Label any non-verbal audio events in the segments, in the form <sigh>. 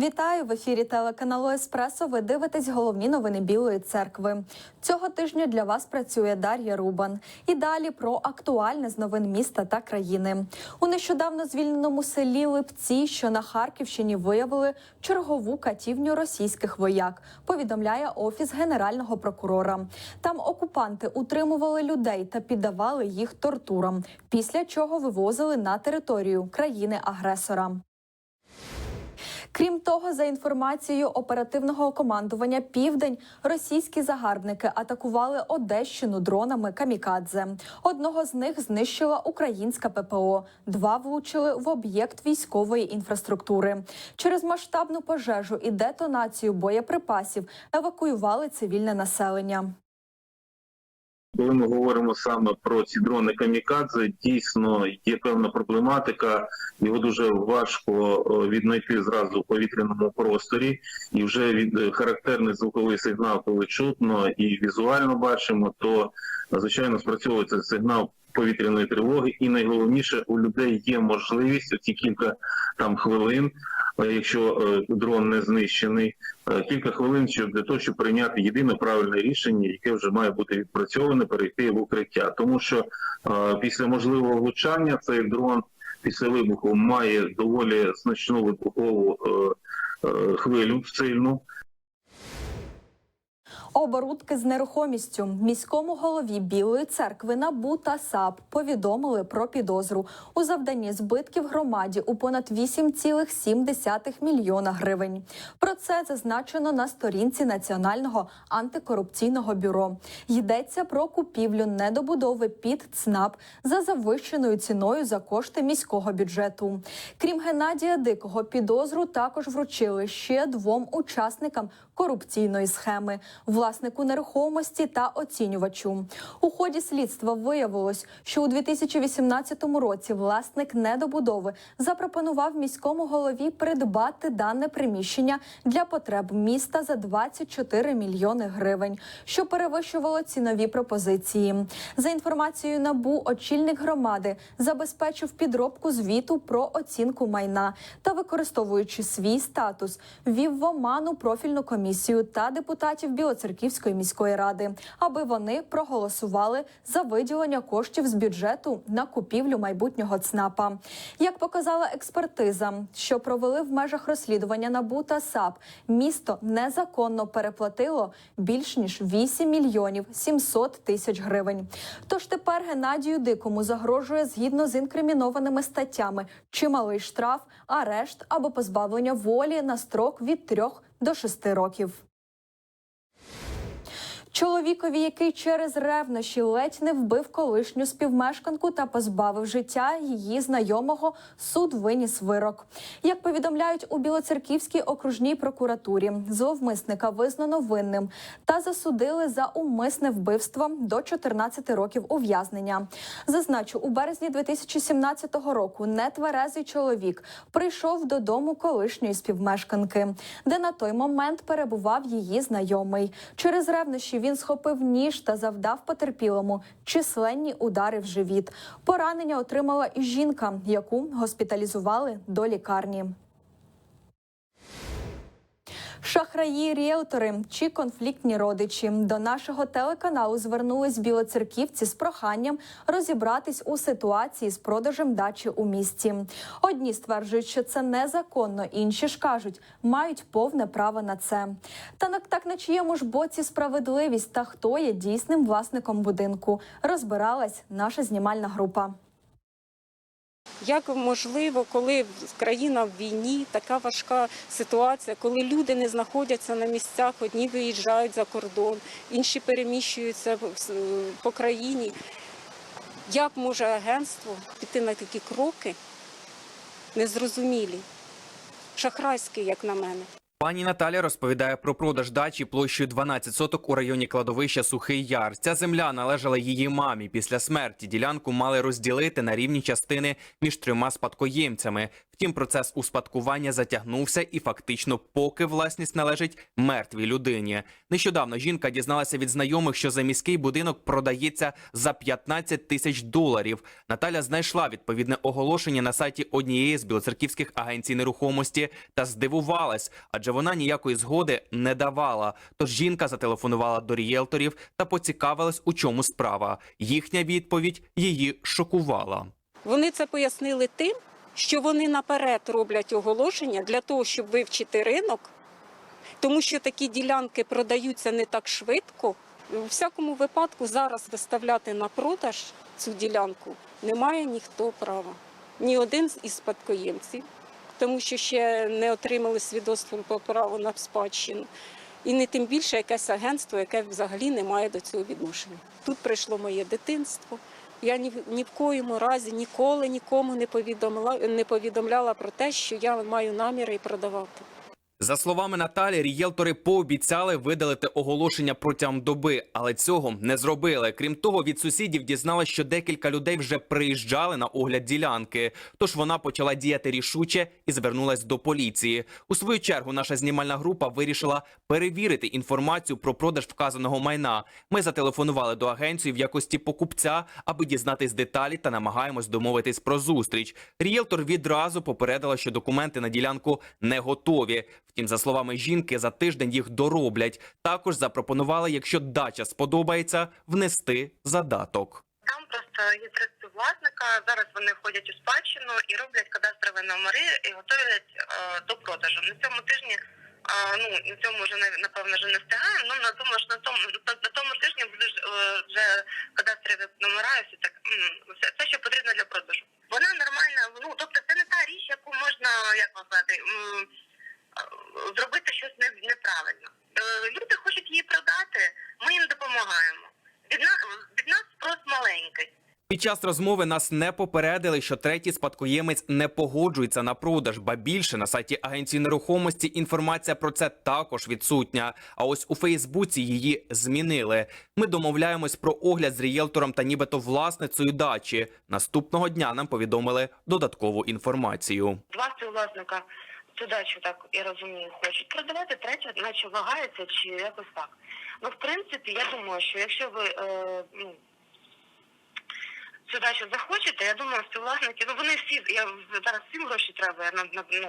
Вітаю в ефірі телеканалу Еспресо. Ви дивитесь головні новини Білої церкви. Цього тижня для вас працює Дар'я Рубан. І далі про актуальне з новин міста та країни. У нещодавно звільненому селі Липці, що на Харківщині, виявили чергову катівню російських вояк. Повідомляє офіс генерального прокурора. Там окупанти утримували людей та піддавали їх тортурам, після чого вивозили на територію країни-агресора. Крім того, за інформацією оперативного командування Південь російські загарбники атакували Одещину дронами камікадзе. Одного з них знищила українська ППО. Два влучили в об'єкт військової інфраструктури. Через масштабну пожежу і детонацію боєприпасів евакуювали цивільне населення. Коли ми говоримо саме про ці дрони камікадзе, дійсно є певна проблематика. Його дуже важко е, віднайти зразу в повітряному просторі, і вже від е, характерний звуковий сигнал, коли чутно і візуально бачимо, то звичайно спрацьовується сигнал повітряної тривоги. І найголовніше у людей є можливість ці кілька там хвилин. е, Якщо е, дрон не знищений, е, кілька хвилин щоб для того, щоб прийняти єдине правильне рішення, яке вже має бути відпрацьоване, перейти в укриття, тому що після можливого влучання цей дрон після вибуху має доволі значну вибухову хвилю сильну. Оборудки з нерухомістю міському голові Білої церкви НАБУ та САП повідомили про підозру у завданні збитків громаді у понад 8,7 мільйона гривень. Про це зазначено на сторінці Національного антикорупційного бюро. Йдеться про купівлю недобудови під ЦНАП за завищеною ціною за кошти міського бюджету. Крім Геннадія Дикого, підозру також вручили ще двом учасникам корупційної схеми власнику нерухомості та оцінювачу. У ході слідства виявилось, що у 2018 році власник недобудови запропонував міському голові придбати дане приміщення для потреб міста за 24 мільйони гривень, що перевищувало цінові пропозиції. За інформацією набу, очільник громади забезпечив підробку звіту про оцінку майна та, використовуючи свій статус, ввів в оману профільну комісію та депутатів Білоцерківської міської ради, аби вони проголосували за виділення коштів з бюджету на купівлю майбутнього ЦНАПа. Як показала експертиза, що провели в межах розслідування НАБУ та САП, місто незаконно переплатило більш ніж 8 мільйонів 700 тисяч гривень. Тож тепер Геннадію Дикому загрожує згідно з інкримінованими статтями чималий штраф, арешт або позбавлення волі на строк від 3 до 6 років. Чоловікові, який через ревнощі ледь не вбив колишню співмешканку та позбавив життя її знайомого, суд виніс вирок. Як повідомляють у Білоцерківській окружній прокуратурі, зловмисника визнано винним та засудили за умисне вбивство до 14 років ув'язнення. Зазначу, у березні 2017 року нетверезий чоловік прийшов додому колишньої співмешканки, де на той момент перебував її знайомий. Через ревнощі він схопив ніж та завдав потерпілому численні удари в живіт. Поранення отримала і жінка, яку госпіталізували до лікарні. Шахраї, ріелтори чи конфліктні родичі до нашого телеканалу звернулись білоцерківці з проханням розібратись у ситуації з продажем дачі у місті. Одні стверджують, що це незаконно, інші ж кажуть, мають повне право на це. Та так на чиєму ж боці справедливість та хто є дійсним власником будинку, розбиралась наша знімальна група. Як можливо, коли країна в війні, така важка ситуація, коли люди не знаходяться на місцях, одні виїжджають за кордон, інші переміщуються по країні. Як може агентство піти на такі кроки незрозумілі, шахрайські, як на мене? Пані Наталя розповідає про продаж дачі площею 12 соток у районі кладовища Сухий Яр. Ця земля належала її мамі. Після смерті ділянку мали розділити на рівні частини між трьома спадкоємцями. Втім, процес успадкування затягнувся і фактично, поки власність належить мертвій людині. Нещодавно жінка дізналася від знайомих, що за міський будинок продається за 15 тисяч доларів. Наталя знайшла відповідне оголошення на сайті однієї з білоцерківських агенцій нерухомості та здивувалась, адже вона ніякої згоди не давала. Тож жінка зателефонувала до рієлторів та поцікавилась, у чому справа. Їхня відповідь її шокувала. Вони це пояснили тим, що вони наперед роблять оголошення для того, щоб вивчити ринок, тому що такі ділянки продаються не так швидко. У всякому випадку зараз виставляти на продаж цю ділянку не має ніхто права. Ні один із спадкоємців, тому що ще не отримали свідоцтво про право на спадщину. І не тим більше якесь агентство, яке взагалі не має до цього відношення. Тут прийшло моє дитинство. Я ні, ні в коєму разі ніколи нікому не повідомляла, не повідомляла про те, що я маю наміри продавати. За словами Наталі, рієлтори пообіцяли видалити оголошення протягом доби, але цього не зробили. Крім того, від сусідів дізналась, що декілька людей вже приїжджали на огляд ділянки. Тож вона почала діяти рішуче і звернулась до поліції. У свою чергу наша знімальна група вирішила перевірити інформацію про продаж вказаного майна. Ми зателефонували до агенції в якості покупця, аби дізнатись деталі та намагаємось домовитись про зустріч. Рієлтор відразу попередила, що документи на ділянку не готові. Втім, за словами жінки, за тиждень їх дороблять. Також запропонували, якщо дача сподобається, внести задаток. Там просто є три співвласника. Зараз вони входять у спадщину і роблять кадастрові номери і готують е, до продажу. На цьому тижні, е, ну на цьому вже напевно вже не встигаємо. Ну на тому ж на тому на, тому тижні будуть е, вже кадастрові номера і все так все, все, що потрібно для продажу. Вона нормальна. Ну тобто це не та річ, яку можна як вам е, Зробити щось неправильно. Е, Люди хочуть її продати, ми їм допомагаємо. Від нас від нас спрос маленький. Під час розмови нас не попередили, що третій спадкоємець не погоджується на продаж, ба більше на сайті агенції нерухомості інформація про це також відсутня. А ось у Фейсбуці її змінили. Ми домовляємось про огляд з рієлтором та нібито власницею дачі. Наступного дня нам повідомили додаткову інформацію. Два співвласника цю дачу, так я розумію, хочуть продавати, третя, наче вагається чи якось так. Ну, в принципі, я думаю, що якщо ви е, ну, цю дачу захочете, я думаю, співвласники, ну вони всі, я зараз всім гроші треба, я на, на, ну,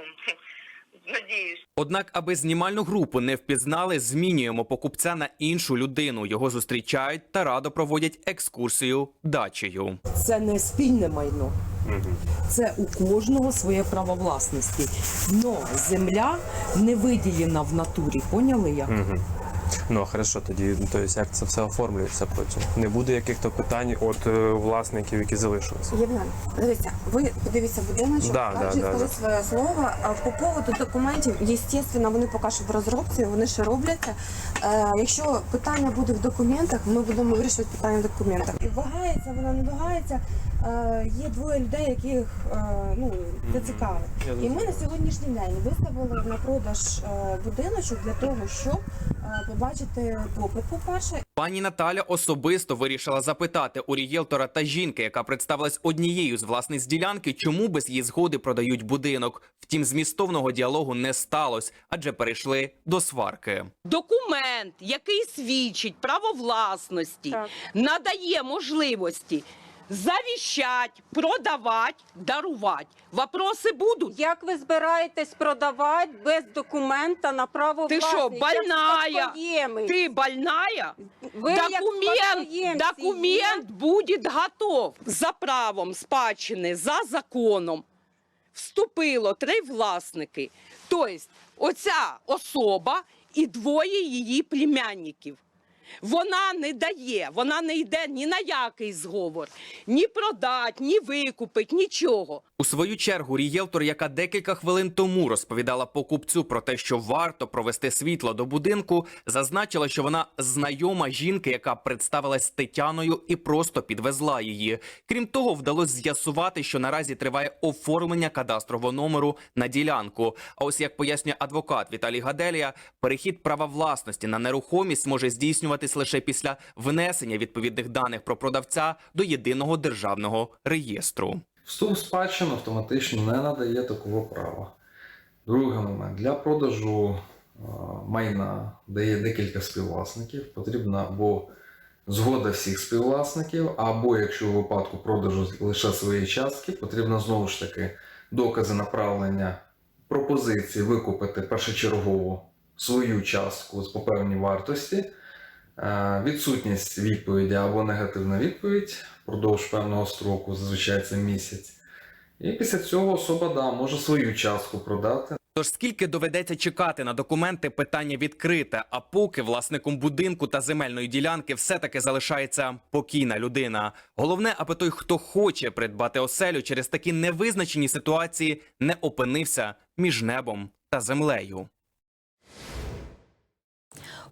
<laughs> надіюсь. Однак, аби знімальну групу не впізнали, змінюємо покупця на іншу людину. Його зустрічають та радо проводять екскурсію дачею. Це не спільне майно. Це у кожного своє право власності. Но земля не виділена в натурі, поняли як? Ну хорошо, тоді то есть, як це все оформлюється потім. Не буде яких-то питань від е, власників, які залишилися. Євген, дивіться, ви подивіться будиночок, Да, да, кажіть да, коли да. своє слово. А по поводу документів, звісно, вони поки що в розробці, вони ще робляться. Е, якщо питання буде в документах, ми будемо вирішувати питання в документах. І вагається, вона не вагається. Е, є двоє людей, яких е, ну це цікаво. І ми на сьогоднішній день виставили на продаж е, будиночок для того, щоб побачити попит, по-перше, Пані Наталя особисто вирішила запитати у рієлтора та жінки, яка представилась однією з власниць ділянки, чому без її згоди продають будинок. Втім, змістовного діалогу не сталося, адже перейшли до сварки. документ, який свідчить право власності, Так. надає можливості завіщать, продавати, дарувати. Вопроси будуть. Як ви збираєтесь продавати без документа на право Ти що, власності? Больная? спадкоємець? Ти больная? Ви як документ, спадкоємці документ буде готов. За правом спадщини, за законом вступило три власники. Тобто, оця особа і двоє її племянників. Вона не дає, вона не йде ні на який зговор, ні продать, ні викупить, нічого. У свою чергу рієлтор, яка декілька хвилин тому розповідала покупцю про те, що варто провести світло до будинку, зазначила, що вона знайома жінки, яка представилась Тетяною і просто підвезла її. Крім того, вдалося з'ясувати, що наразі триває оформлення кадастрового номеру на ділянку. А ось як пояснює адвокат Віталій Гаделія, перехід права власності на нерухомість може здійснюватись лише після внесення відповідних даних про продавця до єдиного державного реєстру. Вступ в спадщину автоматично не надає такого права. Другий момент. Для продажу е, майна, де є декілька співвласників, потрібна або згода всіх співвласників, або якщо у випадку продажу лише своєї частки, потрібно знову ж таки докази направлення пропозиції викупити першочергово свою частку по певній вартості, відсутність відповіді або негативна відповідь впродовж певного строку, зазвичай це місяць. І після цього особа да, може свою частку продати. Тож скільки доведеться чекати на документи, питання відкрите. А поки власником будинку та земельної ділянки все-таки залишається покійна людина. Головне, аби той, хто хоче придбати оселю через такі невизначені ситуації, не опинився між небом та землею.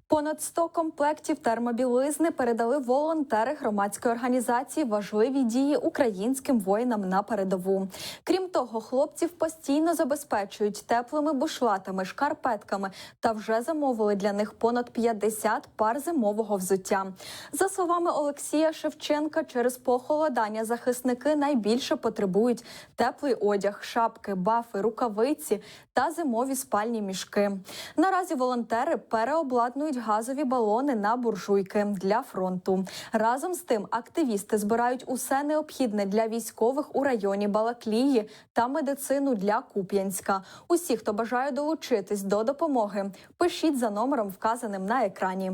Понад 100 комплектів термобілизни передали волонтери громадської організації важливі дії українським воїнам на передову. Крім того, хлопців постійно забезпечують теплими бушлатами, шкарпетками та вже замовили для них понад 50 пар зимового взуття. За словами Олексія Шевченка, через похолодання захисники найбільше потребують теплий одяг, шапки, бафи, рукавиці та зимові спальні мішки. Наразі волонтери переобладнують газові балони на буржуйки для фронту. Разом з тим, активісти збирають усе необхідне для військових у районі Балаклії та медицину для Куп'янська. Усі, хто бажає долучитись до допомоги, пишіть за номером, вказаним на екрані.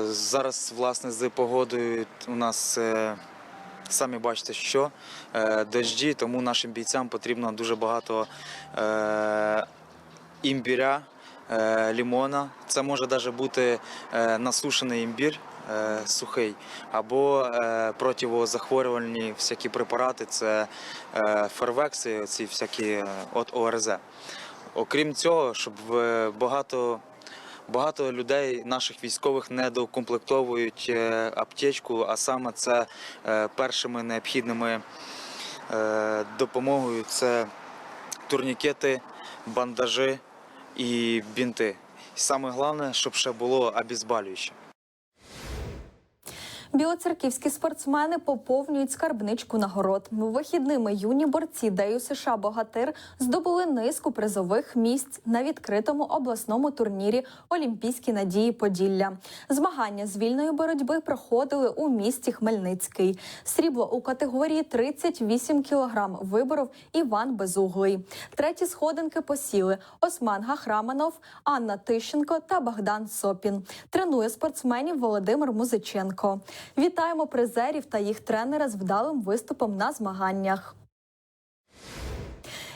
Зараз, власне, з погодою у нас е, самі бачите, що е, дожді, тому нашим бійцям потрібно дуже багато е, імбіря, е, лімона. Це може навіть бути е, насушений імбір. е, Сухий або противозахворювальні всякі препарати, це фервекси, ці всякі от ОРЗ. Окрім цього, щоб багато Багато людей, наших військових, не докомплектовують аптечку, а саме це першими необхідними допомогою це турнікети, бандажі і бінти. І саме головне, щоб ще було обезболююче. Білоцерківські спортсмени поповнюють скарбничку нагород. Вихідними юні борці ДЮ США Богатир здобули низку призових місць на відкритому обласному турнірі Олімпійські надії Поділля. Змагання з вільної боротьби проходили у місті Хмельницький. Срібло у категорії 38 кілограм виборов Іван Безуглий. Треті сходинки посіли Осман Гахраманов, Анна Тищенко та Богдан Сопін. Тренує спортсменів Володимир Музиченко. Вітаємо призерів та їх тренера з вдалим виступом на змаганнях.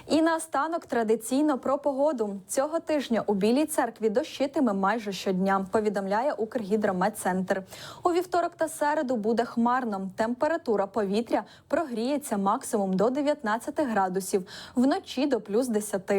І наостанок традиційно про погоду цього тижня у Білій церкві дощитиме майже щодня. Повідомляє Укргідрометцентр. У вівторок та середу буде хмарно. Температура повітря прогріється максимум до 19 градусів, вночі до плюс 10.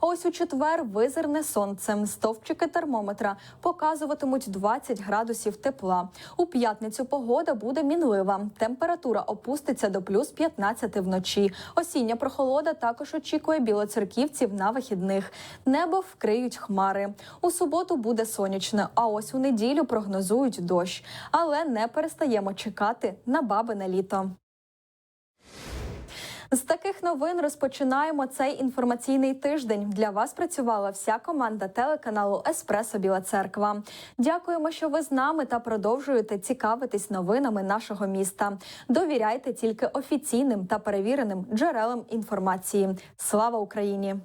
А ось у четвер визирне сонце. Стовпчики термометра показуватимуть 20 градусів тепла. У п'ятницю погода буде мінлива. Температура опуститься до плюс 15 вночі. Осіння прохолода також очікує білоцерківців на вихідних. Небо вкриють хмари. У суботу буде сонячно, а ось у неділю прогнозують дощ. Але не перестаємо чекати на бабине літо. З таких новин розпочинаємо цей інформаційний тиждень. Для вас працювала вся команда телеканалу Еспресо Біла Церква. Дякуємо, що ви з нами та продовжуєте цікавитись новинами нашого міста. Довіряйте тільки офіційним та перевіреним джерелам інформації. Слава Україні!